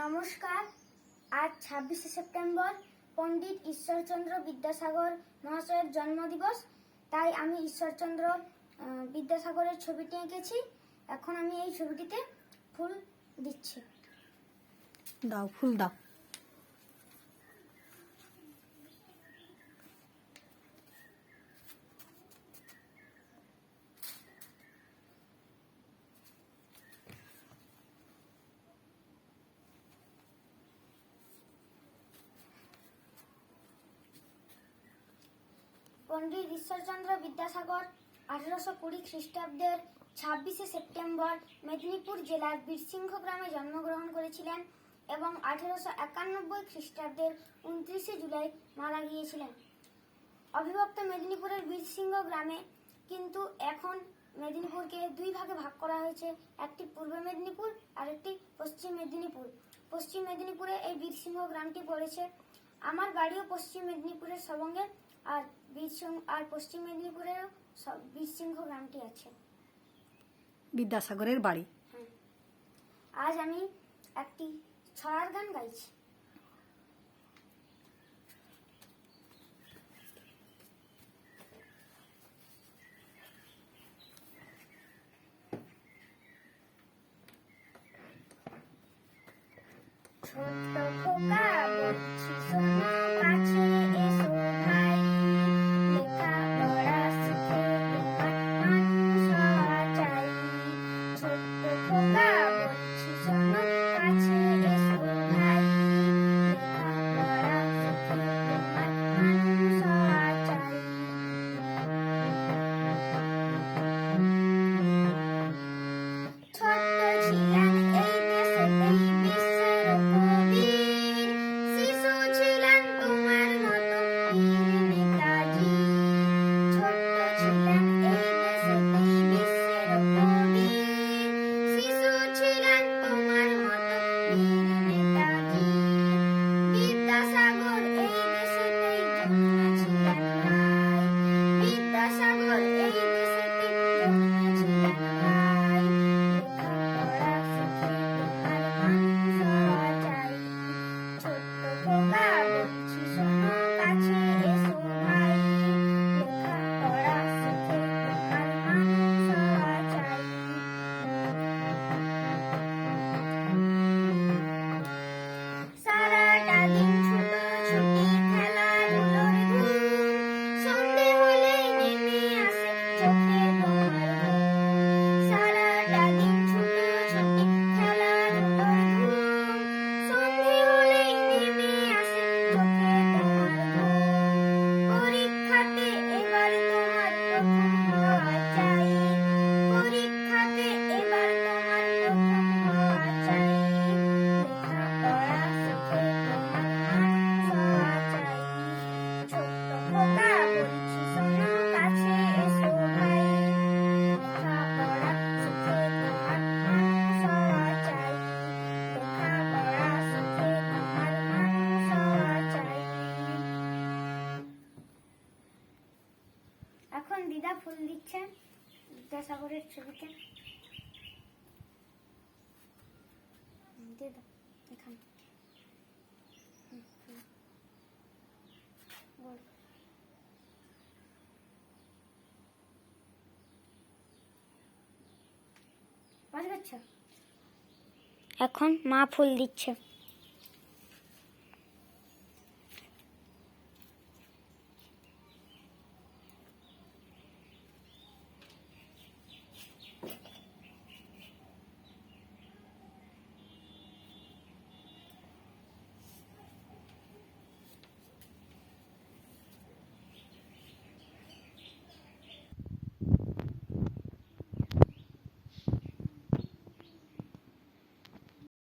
নমস্কার। আজ ছাব্বিশে সেপ্টেম্বর, পণ্ডিত ঈশ্বরচন্দ্র বিদ্যাসাগর মহাশয়ের জন্মদিবস। তাই আমি ঈশ্বরচন্দ্র বিদ্যাসাগরের ছবিটি এঁকেছি। এখন আমি এই ছবিটিতে ফুল দিচ্ছি। দাও, ফুল দাও। পণ্ডিত ঈশ্বরচন্দ্র বিদ্যাসাগর আঠারোশো কুড়ি খ্রিস্টাব্দের ছাব্বিশে সেপ্টেম্বর মেদিনীপুর জেলার বীরসিংহ গ্রামে জন্মগ্রহণ করেছিলেন এবং আঠারোশো একানব্বই খ্রিস্টাব্দের উনত্রিশে জুলাই মারা গিয়েছিলেন। অবিভক্ত মেদিনীপুরের বীরসিংহ গ্রামে কিন্তু এখন মেদিনীপুরকে দুই ভাগে ভাগ করা হয়েছে, একটি পূর্ব মেদিনীপুর আর একটি পশ্চিম মেদিনীপুর। পশ্চিম মেদিনীপুরে এই বীরসিংহ গ্রামটি পড়েছে। আমার বাড়িও পশ্চিম মেদিনীপুরের সবঙ্গে আর বীরসিংহ আর পশ্চিম মেদিনীপুরেরও বীরসিংহ গ্রামটি আছে। বিদ্যাসাগরের বাড়ি। আজ আমি একটি ছড়ার গান গাইছি। ছোট্ট খোকা বলছি শোনো কাছে Mm-hmm. দিচ্ছেন বিদ্যাসাগরের ছবিতে? এখন মা ফুল দিচ্ছে।